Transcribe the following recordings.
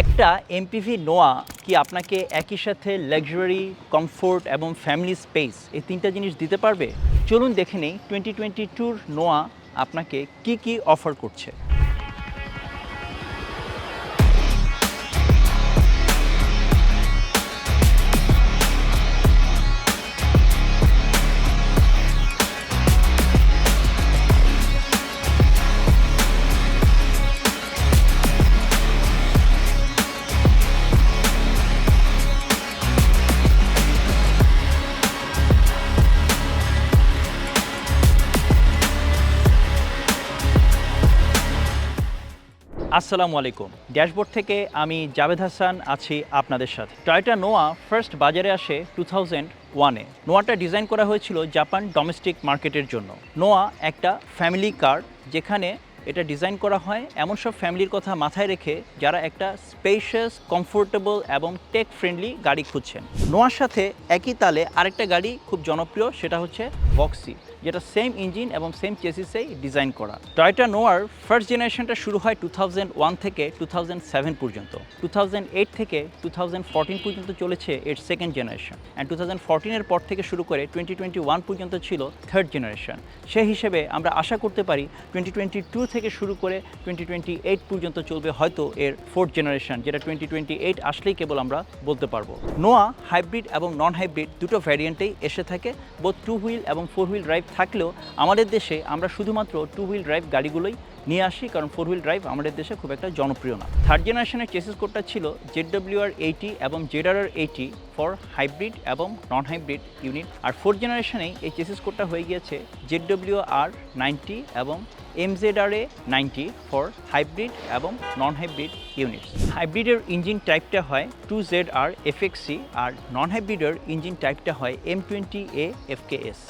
একটা এমপিভি নোয়া কি আপনাকে একই সাথে লাক্সারি কমফোর্ট এবং ফ্যামিলি স্পেস এই তিনটা জিনিস দিতে পারবে? চলুন দেখে নেই টোয়েন্টি টোয়েন্টি টুর নোয়া আপনাকে কি কি অফার করছে। আসসালামু আলাইকুম। ড্যাশবোর্ড থেকে আমি জাভেদ হাসান আছি আপনাদের সাথে। টয়টা নোয়া ফার্স্ট বাজারে আসে টু থাউজেন্ড ওয়ানে। নোয়াটা ডিজাইন করা হয়েছিল জাপান ডোমেস্টিক মার্কেটের জন্য। নোয়া একটা ফ্যামিলি কার, যেখানে এটা ডিজাইন করা হয় এমন সব ফ্যামিলির কথা মাথায় রেখে যারা একটা স্পেশিয়াস কমফোর্টেবল এবং টেক ফ্রেন্ডলি গাড়ি খুঁজছেন। নোয়ার সাথে একই তালে আরেকটা গাড়ি খুব জনপ্রিয়, সেটা হচ্ছে বক্সি যেটা সেম ইঞ্জিন এবং সেম চেসিসেই ডিজাইন করা। টয়টা নোয়ার ফার্স্ট জেনারেশনটা শুরু হয় টু থেকে টু পর্যন্ত। টু থেকে টু পর্যন্ত চলেছে এর second generation and two thousand পর থেকে শুরু করে টোয়েন্টি পর্যন্ত ছিল থার্ড জেনারেশন সেই হিসেবে আমরা আশা করতে পারি টোয়েন্টি থেকে শুরু করে টোয়েন্টি পর্যন্ত চলবে হয়তো এর ফোর্থ জেনারেশন যেটা টোয়েন্টি টোয়েন্টি আসলেই কেবল আমরা বলতে পারব। নোয়া হাইব্রিড এবং নন হাইব্রিড দুটো ভ্যারিয়েন্টেই এসে থাকে বোথ টু হুইল এবং ফোর হুইল ড্রাইভ থাকলেও আমাদের দেশে আমরা শুধুমাত্র টু হুইল ড্রাইভ গাড়িগুলোই নিয়ে আসি, কারণ ফোর হুইল ড্রাইভ আমাদের দেশে খুব একটা জনপ্রিয় না। থার্ড জেনারেশনের চেসিস কোডটা ছিল জেড ডব্লিউ আর এইটি এবং Z R eighty for hybrid এবং নন হাইব্রিড ইউনিট আর ফোর্থ জেনারেশনেই এই চেসিস কোডটা হয়ে গিয়েছে জেড ডব্লিউ আর নাইনটি এবং MZ R A ninety for hybrid এবং নন হাইব্রিড ইউনিটস হাইব্রিডের ইঞ্জিন টাইপটা হয় টু জেড আর এফএক্সি আর নন হাইব্রিডের ইঞ্জিন টাইপটা হয় এম টোয়েন্টি এ এফকেএস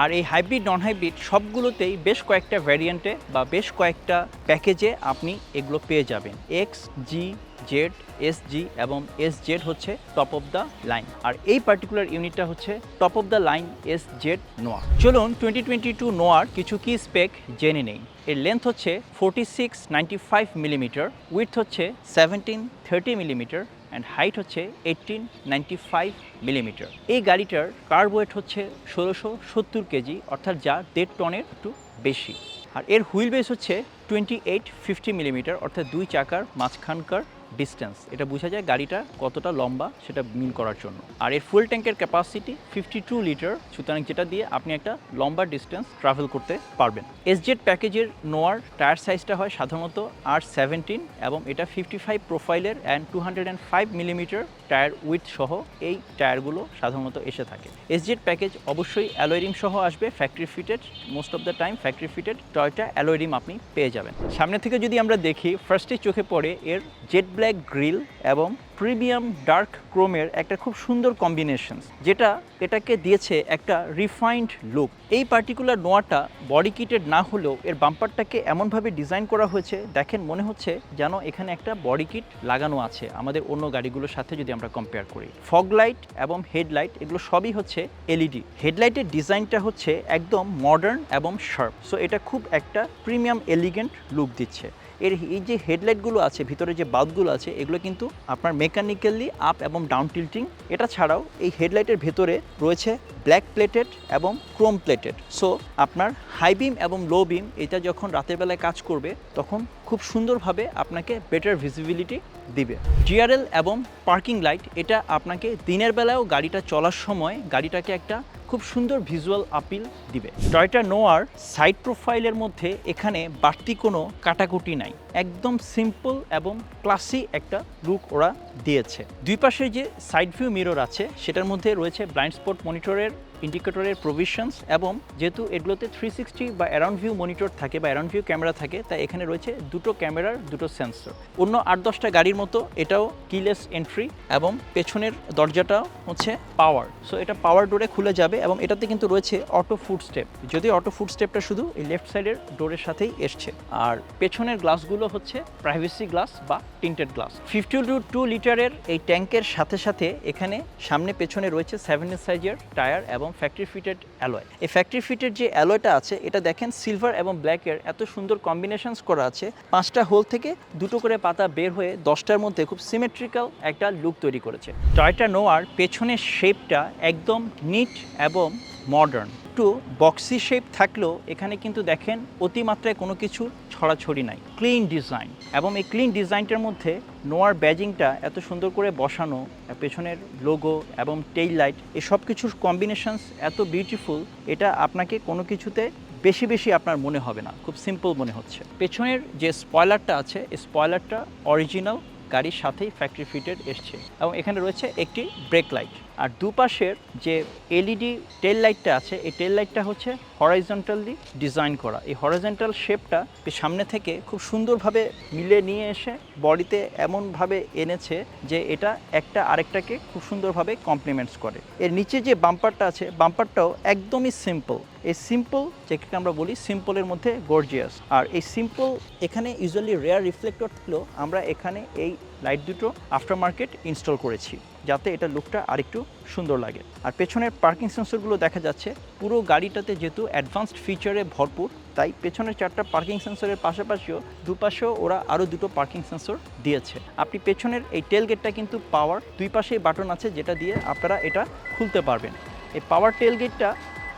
আর এই হাইব্রিড নন হাইব্রিড সবগুলোতেই বেশ কয়েকটা ভ্যারিয়েন্টে বা বেশ কয়েকটা প্যাকেজে আপনি এগুলো পেয়ে যাবেন। X G Z S G এবং এস জেড হচ্ছে টপ অফ দ্য লাইন আর এই পার্টিকুলার ইউনিটটা হচ্ছে top of the line S Z নোয়ার চলুন টোয়েন্টি টোয়েন্টি টু নোয়ার কিছু কি স্পেক জেনে নেই। এর লেন্থ হচ্ছে forty six ninety five millimetre width হচ্ছে seventeen thirty millimetre and height হচ্ছে এইটিন নাইনটি ফাইভ মিলিমিটার এই গাড়িটার কার ওয়েট হচ্ছে ষোলোশো সত্তর কেজি অর্থাৎ যা দেড় টনের একটু বেশি। আর এর হুইল বেস হচ্ছে টোয়েন্টি এইট ফিফটি মিলিমিটার অর্থাৎ দুই চাকার মাঝখানকার ডিস্টেন্স এটা বোঝা যায় গাড়িটা কতটা লম্বা সেটা মিন করার জন্য। আর এর ফুল ট্যাঙ্কের ক্যাপাসিটি ফিফটি টু লিটার সুতরাং যেটা দিয়ে আপনি একটা লম্বা ডিস্টেন্স ট্রাভেল করতে পারবেন। এসজেড প্যাকেজের নোয়ার টায়ার সাইজটা হয় সাধারণত আর সেভেন্টিন এবং এটা ফিফটি ফাইভ প্রোফাইলের and two hundred and five millimetre tyre width সহ এই টায়ারগুলো সাধারণত এসে থাকে। এসজেড প্যাকেজ অবশ্যই অ্যালোয়রিম সহ আসবে factory fitted most of the time factory fitted Toyota alloy rim আপনি পেয়ে যাবেন। সামনে থেকে যদি আমরা দেখি ফার্স্টে চোখে পড়ে এর জেড ব্ল্যাক গ্রিল এবং প্রিমিয়াম ডার্ক ক্রোমের একটা খুব সুন্দর কম্বিনেশন যেটা এটাকে দিয়েছে একটা রিফাইন্ড লুক এই পার্টিকুলার নোয়াটা বডি কিটেড না হলেও এর বাম্পারটাকে এমনভাবে ডিজাইন করা হয়েছে, দেখেন মনে হচ্ছে যেন এখানে একটা বডি কিট লাগানো আছে, আমাদের অন্য গাড়িগুলোর সাথে যদি আমরা কম্পেয়ার করি। ফগ লাইট এবং হেডলাইট এগুলো সবই হচ্ছে এলইডি হেডলাইটের ডিজাইনটা হচ্ছে একদম মডার্ন এবং শার্প সো এটা খুব একটা প্রিমিয়াম এলিগেন্ট লুক দিচ্ছে। এর এই যে হেডলাইটগুলো আছে, ভিতরে যে বাল্বগুলো আছে, এগুলো কিন্তু আপনার মেকানিক্যালি আপ এবং ডাউন টিল্টিং। এটা ছাড়াও এই হেডলাইটের ভেতরে রয়েছে ব্ল্যাক প্লেটেড এবং ক্রোম প্লেটেড। সো, আপনার হাই বিম এবং লো বিম, এটা যখন রাতের বেলায় কাজ করবে, তখন খুব সুন্দরভাবে আপনাকে বেটার ভিজিবিলিটি দিবে। জিআরএল এবং পার্কিং লাইট এটা আপনাকে দিনের বেলায়ও গাড়িটা চলার সময় গাড়িটাকে একটা খুব সুন্দর ভিজুয়াল আপিল দিবে। টয়টা নোয়ার সাইড প্রোফাইলের মধ্যে এখানে বাড়তি কোনো কাটাকুটি নাই। একদম সিম্পল এবং ক্লাসি একটা লুক ওরা দিয়েছে। দুই পাশে যে সাইড ভিউ মিরর আছে, সেটার মধ্যে রয়েছে ব্লাইন্ড স্পট মনিটরের ইন্ডিকেটরের প্রভিশনস এবং যেহেতু এগুলোতে থ্রি সিক্সটি বা অ্যারাউন্ড ভিউ মনিটর থাকে বা অ্যারাউন্ড ভিউ ক্যামেরা থাকে, তাই এখানে রয়েছে দুটো ক্যামেরার দুটো সেন্সর অন্য আট দশটা গাড়ির মতো এটাও কিলেস এন্ট্রি এবং পেছনের দরজাটাও হচ্ছে পাওয়ার সো এটা পাওয়ার ডোরে খুলে যাবে এবং এটাতে কিন্তু রয়েছে অটো ফুড স্টেপ যদি অটো ফুড স্টেপটা শুধু এই লেফট সাইডের ডোরের সাথেই এসছে। আর পেছনের গ্লাসগুলো হচ্ছে প্রাইভেসি গ্লাস বা tinted glass fifty two two লিটারের এই ট্যাঙ্কের সাথে সাথে এখানে সামনে পেছনে রয়েছে সেভেন সাইজের টায়ার এবং ফ্যাক্টরি ফিটেড অ্যালয় এই ফ্যাক্টরি ফিটেড যে অ্যালয়টা আছে, এটা দেখেন সিলভার এবং ব্ল্যাকের এত সুন্দর কম্বিনেশনস করা আছে। পাঁচটা হোল থেকে দুটো করে পাতা বের হয়ে দশটার মধ্যে খুব সিমেট্রিক্যাল একটা লুক তৈরি করেছে। টয়টা নোয়ার পেছনের শেপটা একদম নিট এবং মডার্ন একটু বক্সি শেপ থাকলেও এখানে কিন্তু দেখেন অতিমাত্রায় কোনো কিছু ছড়াছড়ি নাই। ক্লিন ডিজাইন এবং এই ক্লিন ডিজাইনটার মধ্যে নোয়ার ব্যাজিংটা এত সুন্দর করে বসানো পেছনের লোগো এবং টেইল লাইট এই সব কিছুর কম্বিনেশনস এত বিউটিফুল এটা আপনাকে কোনো কিছুতে বেশি বেশি আপনার মনে হবে না। খুব সিম্পল মনে হচ্ছে। পেছনের যে স্পয়লারটা আছে, এই স্পয়লারটা অরিজিনাল গাড়ির সাথেই ফ্যাক্টরি ফিটেড এসছে। এবং এখানে রয়েছে একটি ব্রেক লাইট আর দুপাশের যে এলইডি টেল লাইটটা আছে, এই টেল লাইটটা হচ্ছে হরাইজন্টালি ডিজাইন করা। এই হরাইজন্টাল শেপটা সামনে থেকে খুব সুন্দরভাবে মিলে নিয়ে এসে বডিতে এমনভাবে এনেছে যে এটা একটা আরেকটাকে খুব সুন্দরভাবে কমপ্লিমেন্টস করে। এর নিচে যে বাম্পারটা আছে বাম্পারটাও একদমই সিম্পল এই সিম্পল যেটাকে আমরা বলি সিম্পলের মধ্যে গর্জিয়াস আর এই সিম্পল এখানে ইউজুয়ালি রেয়ার রিফ্লেক্টর থাকলেও আমরা এখানে এই লাইট দুটো আফটার মার্কেট ইনস্টল করেছি। যাতে এটা লুকটা আরেকটু সুন্দর লাগে। আর পেছনের পার্কিং সেন্সরগুলো দেখা যাচ্ছে, পুরো গাড়িটাতে যেহেতু অ্যাডভান্সড ফিচারে ভরপুর, তাই পেছনের চারটা পার্কিং সেন্সরের পাশাপাশিও দুপাশেও ওরা আরও দুটো পার্কিং সেন্সর দিয়েছে। আপনি পেছনের এই টেল গেটটা কিন্তু পাওয়ার দুই পাশেই বাটন আছে, যেটা দিয়ে আপনারা এটা খুলতে পারবেন। এই পাওয়ার টেল গেটটা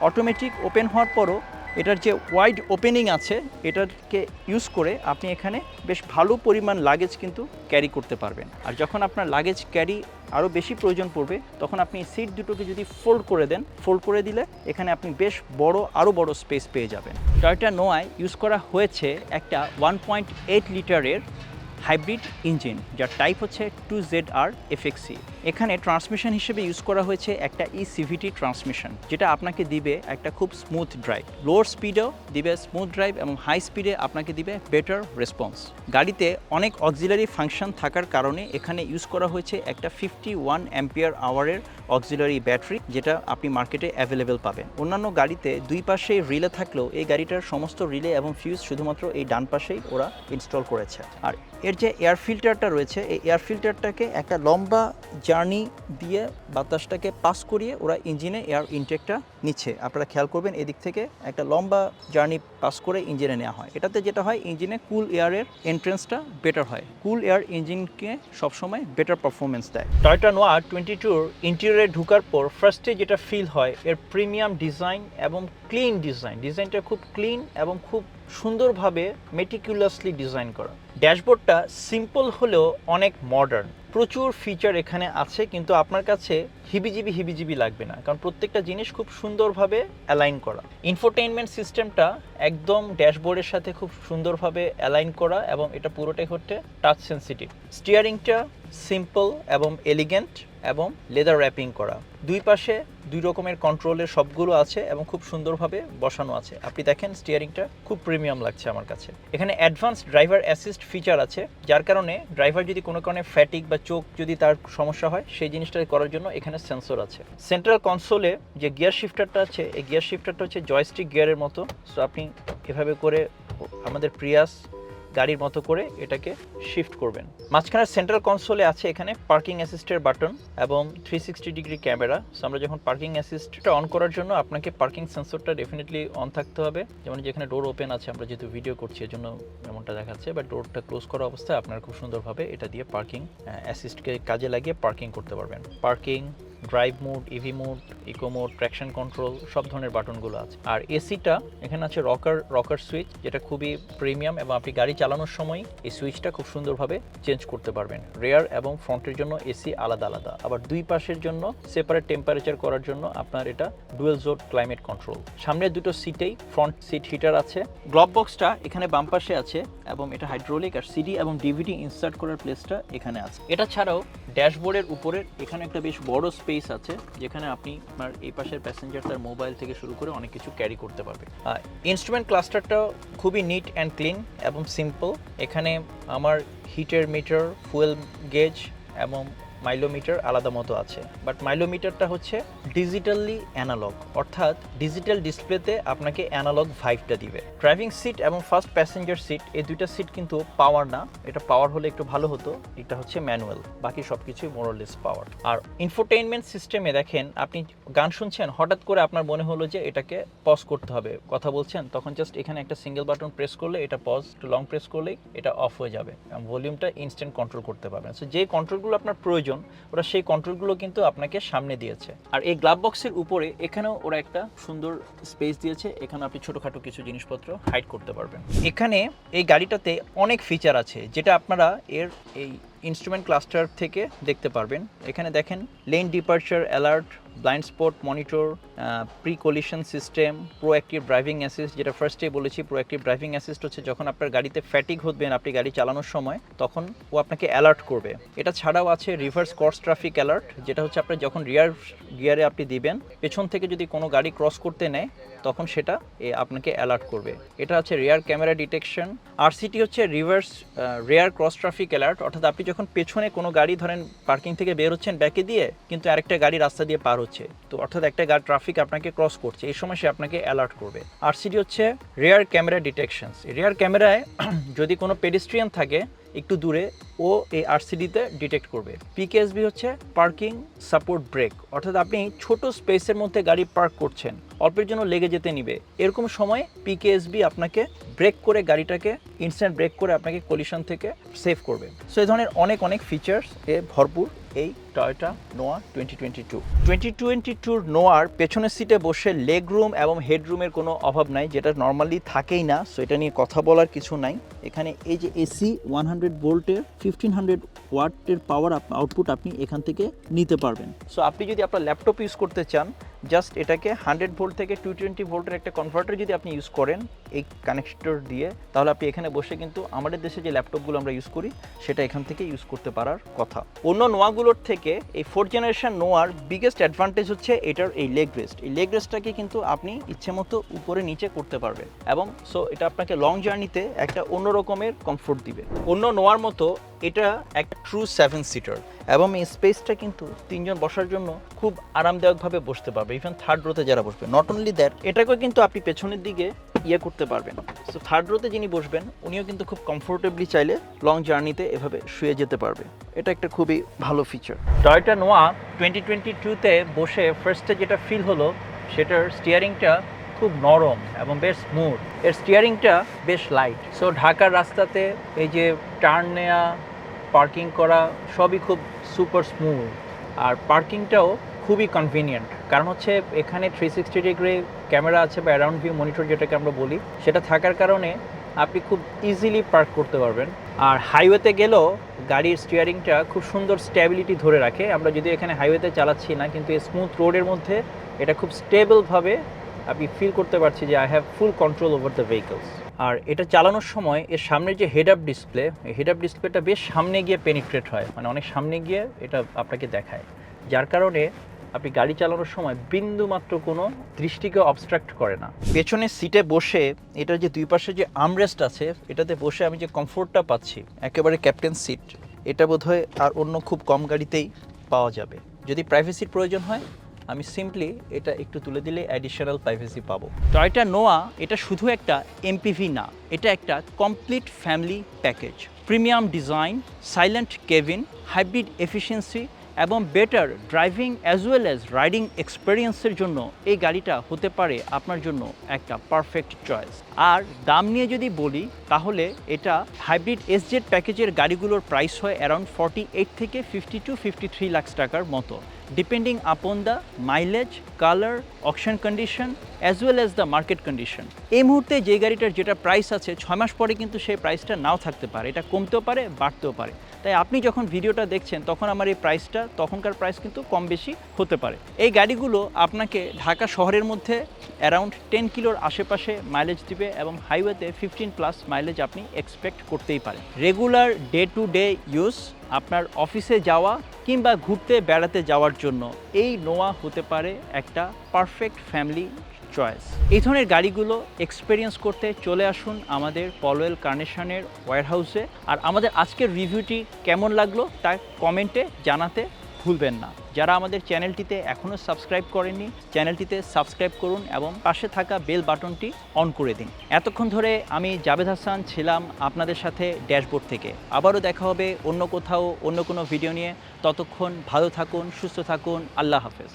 অটোমেটিক ওপেন হওয়ার পরও এটার যে ওয়াইড ওপেনিং আছে এটাকে ইউজ করে আপনি এখানে বেশ ভালো পরিমাণ লাগেজ কিন্তু ক্যারি করতে পারবেন। আর যখন আপনার লাগেজ ক্যারি আরও বেশি প্রয়োজন পড়বে, তখন আপনি সিট দুটোকে যদি ফোল্ড করে দেন ফোল্ড করে দিলে এখানে আপনি বেশ বড় আরও বড় স্পেস পেয়ে যাবেন। টয়টা নোয়ায় ইউজ করা হয়েছে একটা ওয়ান পয়েন্ট এইট লিটারের হাইব্রিড ইঞ্জিন যার টাইপ হচ্ছে two Z R F X E এখানে ট্রান্সমিশন হিসেবে ইউজ করা হয়েছে একটা ই সিভিটি ট্রান্সমিশন যেটা আপনাকে দিবে একটা খুব স্মুথ ড্রাইভ লোয়ার স্পিডেও দিবে স্মুথ ড্রাইভ এবং হাই স্পিডে আপনাকে দিবে বেটার রেসপন্স গাড়িতে অনেক অক্সিলারি ফাংশন থাকার কারণে এখানে ইউজ করা হয়েছে একটা ফিফটি ওয়ান অ্যাম্পিয়ার আওয়ারের অক্সিলারি ব্যাটারি যেটা আপনি মার্কেটে অ্যাভেলেবেল পাবেন। অন্যান্য গাড়িতে দুই পাশেই রিলে থাকলেও এই গাড়িটার সমস্ত রিলে এবং ফিউজ শুধুমাত্র এই ডান পাশেই ওরা ইনস্টল করেছে। আর এর যে এয়ার ফিল্টারটা রয়েছে, এই এয়ার ফিল্টারটাকে একটা লম্বা জার্নি দিয়ে বাতাসটাকে পাস করিয়ে ওরা ইঞ্জিনে এয়ার ইনটেকটা নিচ্ছে। আপনারা খেয়াল করবেন এদিক থেকে একটা লম্বা জার্নি পাস করে ইঞ্জিনে নেওয়া হয়। এটাতে যেটা হয়, ইঞ্জিনে কুল এয়ারের এন্ট্রেন্সটা বেটার হয়। কুল এয়ার ইঞ্জিনকে সবসময় বেটার পারফরমেন্স দেয়। টয়টা নোয়া টোয়েন্টি টুর ইন্টেরিয়রে ঢুকার পর ফার্স্টে যেটা ফিল হয়, এর প্রিমিয়াম ডিজাইন এবং ক্লিন ডিজাইন। ডিজাইনটা খুব ক্লিন এবং খুব সুন্দরভাবে মেটিকুলাসলি ডিজাইন করা। ড্যাশবোর্ডটা সিম্পল হলেও অনেক মডার্ন প্রচুর ফিচার এখানে আছে, কিন্তু আপনার কাছে হিবিজিবি হিবিজিবি লাগবে না। কারণ প্রত্যেকটা জিনিস খুব সুন্দরভাবে অ্যালাইন করা। ইনফোটেইনমেন্ট সিস্টেমটা একদম ড্যাশবোর্ডের সাথে খুব সুন্দরভাবে অ্যালাইন করা এবং এটা পুরোটাই হচ্ছে টাচ সেন্সিটিভ স্টিয়ারিংটা সিম্পল এবং এলিগেন্ট এবং লেদার র্যাপিং করা। দুই পাশে দুই রকমের কন্ট্রোলের সবগুলো আছে এবং খুব সুন্দরভাবে বসানো আছে। আপনি দেখেন স্টিয়ারিংটা খুব প্রিমিয়াম লাগছে আমার কাছে। এখানে অ্যাডভান্স ড্রাইভার অ্যাসিস্ট ফিচার আছে, যার কারণে ড্রাইভার যদি কোনো কারণে ফ্যাটিক বা চোখ যদি তার সমস্যা হয়, সেই জিনিসটা করার জন্য এখানে সেন্সর আছে। সেন্ট্রাল কনসোলে যে গিয়ার শিফটারটা আছে, এই গিয়ার শিফটারটা হচ্ছে জয়স্টিক গিয়ারের মতো। সো আপনি এভাবে করে আমাদের প্রিয়াস গাড়ির মতো করে এটাকে শিফট করবেন। মাঝখানে সেন্ট্রাল কনসোলে আছে এখানে পার্কিং অ্যাসিস্টের বাটন এবং থ্রি সিক্সটি ডিগ্রি ক্যামেরা আমরা যখন পার্কিং অ্যাসিস্টটা অন করার জন্য আপনাকে পার্কিং সেন্সরটা ডেফিনেটলি অন থাকতে হবে। যেমন যেখানে ডোর ওপেন আছে, আমরা যেহেতু ভিডিও করছি এর জন্য এমনটা দেখাচ্ছে। বাট ডোরটা ক্লোজ করা অবস্থায় আপনারা খুব সুন্দরভাবে এটা দিয়ে পার্কিং অ্যাসিস্টকে কাজে লাগিয়ে পার্কিং করতে পারবেন। Parking drive mode EV mode eco mode traction control সব ধরনের বাটনগুলো আছে। আর এসিটা এখানে আছে রকার রকার সুইচ যেটা খুবই প্রিমিয়াম এবং আপনি গাড়ি চালানোর সময় এই সুইচটা খুব সুন্দরভাবে চেঞ্জ করতে পারবেন। রেয়ার এবং ফ্রন্টের জন্য এসি আলাদা আলাদা। আবার দুই পাশের জন্য সেপারেট টেম্পারেচার করার জন্য আপনার এটা ডুয়েল জোট ক্লাইমেট কন্ট্রোল সামনের দুটো সিটেই ফ্রন্ট সিট হিটার আছে। গ্লভ বক্সটা এখানে বাম পাশে আছে এবং এটা হাইড্রোলিক আর সিডি এবং ডিভিডি ইনসার্ট করার প্লেসটা এখানে আছে। এটা ছাড়াও ড্যাশবোর্ডের উপরের এখানে একটা বেশ বড় স্পেস আছে, যেখানে আপনি আপনার এই পাশের প্যাসেঞ্জার তার মোবাইল থেকে শুরু করে অনেক কিছু ক্যারি করতে পারবে। ইনস্ট্রুমেন্ট ক্লাস্টারটাও খুবই নিট অ্যান্ড ক্লিন এবং সিম্পল এখানে আমার হিটের মিটার ফুয়েল গেজ এবং মাইলোমিটার আলাদা মতো আছে। বাট মাইলোমিটারটা হচ্ছে ডিজিটালি অ্যানালগ অর্থাৎ ডিজিটাল ডিসপ্লেতে আপনাকে অ্যানালগ ভাইভটা দিবে। ড্রাইভিং সিট এবং ফার্স্ট প্যাসেঞ্জার সিট এই দুইটা সিট কিন্তু পাওয়ার না। এটা পাওয়ার হলে একটু ভালো হতো। এটা হচ্ছে ম্যানুয়াল বাকি সব কিছুই মোরলেস পাওয়ার আর ইনফোটেইনমেন্ট সিস্টেমে দেখেন, আপনি গান শুনছেন, হঠাৎ করে আপনার মনে হলো যে এটাকে পজ করতে হবে। কথা বলছেন, তখন জাস্ট এখানে একটা সিঙ্গেল বাটন প্রেস করলে এটা পজ লং প্রেস করলেই এটা অফ হয়ে যাবে। ভলিউমটা ইনস্ট্যান্ট কন্ট্রোল করতে পারবেন। সো যে কন্ট্রোলগুলো আপনার প্রয়োজন ওরা সেই কন্ট্রোলগুলো কিন্তু আপনাকে সামনে দিয়েছে। আর এই গ্লাভ বক্সের উপরে এখানেও ওরা একটা সুন্দর স্পেস দিয়েছে, এখানে আপনি ছোটোখাটো কিছু জিনিসপত্র হাইড করতে পারবেন। এখানে এই গাড়িটাতে অনেক ফিচার আছে, যেটা আপনারা এর এই ইনস্ট্রুমেন্ট ক্লাস্টার থেকে দেখতে পারবেন। এখানে দেখেন lane departure alert blind spot monitor pre collision system proactive driving assist যেটা ফার্স্টেই বলেছি প্রোঅ্যাক্টিভ ড্রাইভিং অ্যাসিস্ট হচ্ছে যখন আপনার গাড়িতে ফ্যাটিক হবেন আপনি গাড়ি চালানোর সময়, তখন ও আপনাকে অ্যালার্ট করবে। এটা ছাড়াও আছে রিভার্স ক্রস ট্রাফিক অ্যালার্ট যেটা হচ্ছে আপনার যখন রিয়ার গিয়ারে আপনি দিবেন, পেছন থেকে যদি কোনো গাড়ি ক্রস করতে নেয়, তখন সেটা আপনাকে অ্যালার্ট করবে। এটা হচ্ছে রেয়ার ক্যামেরা ডিটেকশন আরসিটি হচ্ছে reverse rear cross traffic alert অর্থাৎ আপনি যখন পেছনে কোনো গাড়ি ধরেন পার্কিং থেকে বের হচ্ছেন, ব্যাকে দিয়ে, কিন্তু আরেকটা গাড়ি রাস্তা দিয়ে পার হচ্ছে। তো অর্থাৎ একটা গাড়ি ট্রাফিক আপনাকে ক্রস করছে, এই সময় সে আপনাকে অ্যালার্ট করবে। আর সিটি হচ্ছে রেয়ার ক্যামেরা ডিটেকশনস রেয়ার ক্যামেরায় যদি কোনো পেডিস্ট্রিয়ান থাকে একটু দূরে ও এই আরসিডিতে ডিটেক্ট করবে। পিকেএসবি হচ্ছে পার্কিং সাপোর্ট ব্রেক অর্থাৎ আপনি ছোট স্পেসের মধ্যে গাড়ি পার্ক করছেন, অল্পের জন্য লেগে যেতে নিবে। এরকম সময় পিকেএসবি আপনাকে ব্রেক করে গাড়িটাকে ইনস্ট্যান্ট ব্রেক করে আপনাকে কলিশন থেকে সেভ করবে। সো এই ধরনের অনেক অনেক ফিচার্স এ ভরপুর এই Toyota Noah twenty twenty two twenty twenty টুর নোয়ার পেছনের সিটে বসে লেগ রুম এবং হেড রুমের কোনো অভাব নাই, যেটা নর্মালি থাকেই না। সো এটা নিয়ে কথা বলার কিছু নাই। এখানে এই যে এসি ওয়ান হান্ড্রেড ভোল্টের, ফিফটিন হান্ড্রেড ওয়াটের পাওয়ার আউটপুট আপনি এখান থেকে নিতে পারবেন। সো আপনি যদি আপনার ল্যাপটপ ইউজ করতে চান জাস্ট এটাকে হান্ড্রেড ভোল্ট থেকে টু টোয়েন্টি ভোল্টের একটা কনভার্টার যদি আপনি ইউজ করেন এই কানেক্টর দিয়ে, তাহলে আপনি এখানে বসে কিন্তু আমাদের দেশে যে ল্যাপটপগুলো আমরা ইউজ করি, সেটা এখান থেকে ইউজ করতে পারার কথা। অন্য নোয়াগুলোর থেকে এই ফোর্থ জেনারেশন নোয়ার বিগেস্ট অ্যাডভান্টেজ হচ্ছে এটার এই লেগ রেস্ট এই লেগ রেস্টটাকে কিন্তু আপনি ইচ্ছে মতো উপরে নিচে করতে পারবেন এবং সো এটা আপনাকে লং জার্নিতে একটা অন্য রকমের কমফোর্ট দিবে। অন্য নোয়ার মতো এটা একটা ট্রু সেভেন সিটার এবং এই স্পেসটা কিন্তু তিনজন বসার জন্য খুব আরামদায়কভাবে বসতে পারবে। ইভেন থার্ড রোতে যারা বসবে নট অনলি দ্যাট এটাকেও কিন্তু আপনি পেছনের দিকে ইয়ে করতে পারবেন। সো থার্ড রোতে যিনি বসবেন, উনিও কিন্তু খুব কমফোর্টেবলি চাইলে লং জার্নিতে এভাবে শুয়ে যেতে পারবে। এটা একটা খুবই ভালো feature Toyota Noah twenty twenty টুতে বসে ফার্স্টে যেটা ফিল হলো, সেটার স্টিয়ারিংটা খুব নরম এবং বেশ স্মুথ এর স্টিয়ারিংটা বেশ লাইট সো ঢাকার রাস্তাতে এই যে টার্ন নেওয়া পার্কিং করা, সবই খুব সুপার স্মুথ আর পার্কিংটাও খুবই কনভিনিয়েন্ট কারণ হচ্ছে এখানে থ্রি সিক্সটি ডিগ্রি ক্যামেরা আছে বা অ্যারাউন্ড ভিউ মনিটর যেটাকে আমরা বলি, সেটা থাকার কারণে আপনি খুব ইজিলি পার্ক করতে পারবেন। আর হাইওয়েতে গেলেও গাড়ির স্টিয়ারিংটা খুব সুন্দর স্ট্যাবিলিটি ধরে রাখে। আমরা যদি এখানে হাইওয়েতে চালাচ্ছি না, কিন্তু এই স্মুথ রোডের মধ্যে এটা খুব স্টেবলভাবে আপনি ফিল করতে পারছি যে I have full control over the vehicles আর এটা চালানোর সময় এর সামনে যে head up display head up ডিসপ্লেটা বেশ সামনে গিয়ে পেনিট্রেট হয়। মানে অনেক সামনে গিয়ে এটা আপনাকে দেখায়। যার কারণে আপনি গাড়ি চালানোর সময় বিন্দু মাত্র কোনো দৃষ্টিকে অবস্ট্রাক্ট করে না। পেছনের সিটে বসে এটার যে দুই পাশে যে আমরেস্ট আছে, এটাতে বসে আমি যে কমফোর্টটা পাচ্ছি, একেবারে ক্যাপ্টেন সিট এটা বোধহয় আর অন্য খুব কম গাড়িতেই পাওয়া যাবে। যদি প্রাইভেসির প্রয়োজন হয়, আমি সিম্পলি এটা একটু তুলে দিলে অ্যাডিশনাল প্রাইভেসি পাবো। টয়টা নোয়া এটা শুধু একটা এমপিভি না, এটা একটা complete family package premium design silent cabin hybrid efficiency এবং better driving as well as riding এক্সপিরিয়েন্সের জন্য এই গাড়িটা হতে পারে আপনার জন্য একটা পারফেক্ট চয়েস আর দাম নিয়ে যদি বলি, তাহলে এটা হাইব্রিড এসজেড প্যাকেজের গাড়িগুলোর প্রাইস হয় অ্যারাউন্ড ফর্টি এইট থেকে fifty two fifty three lakh টাকার মতো। Depending upon the mileage colour auction condition as well as the market condition এই মুহূর্তে যে গাড়িটার যেটা প্রাইস আছে, ছয় মাস পরে কিন্তু সেই প্রাইসটা নাও থাকতে পারে। এটা কমতেও পারে, বাড়তেও পারে। তাই আপনি যখন ভিডিওটা দেখছেন, তখন আমার এই প্রাইসটা তখনকার প্রাইস কিন্তু কম বেশি হতে পারে। এই গাড়িগুলো আপনাকে ঢাকা শহরের মধ্যে অ্যারাউন্ড টেন কিলোর আশেপাশে মাইলেজ দিবে এবং হাইওয়েতে ফিফটিন প্লাস মাইলেজ আপনি এক্সপেক্ট করতেই পারেন। Regular day to day use আপনার অফিসে যাওয়া কিংবা ঘুরতে বেড়াতে যাওয়ার জন্য এই নোয়া হতে পারে একটা পারফেক্ট ফ্যামিলি চয়েস এই ধরনের গাড়িগুলো এক্সপেরিয়েন্স করতে চলে আসুন আমাদের পলওয়েল কার্নেশনের ওয়ারহাউসে আর আমাদের আজকের রিভিউটি কেমন লাগল তা কমেন্টে জানাতে ভুলবেন না। যারা আমাদের চ্যানেলটিতে এখনও সাবস্ক্রাইব করেননি, চ্যানেলটিতে সাবস্ক্রাইব করুন এবং পাশে থাকা বেল বাটনটি অন করে দিন। এতক্ষণ ধরে আমি জাভেদ হাসান ছিলাম আপনাদের সাথে ড্যাশবোর্ড থেকে। আবারও দেখা হবে অন্য কোথাও, অন্য কোনো ভিডিও নিয়ে। ততক্ষণ ভালো থাকুন, সুস্থ থাকুন, আল্লাহ হাফেজ।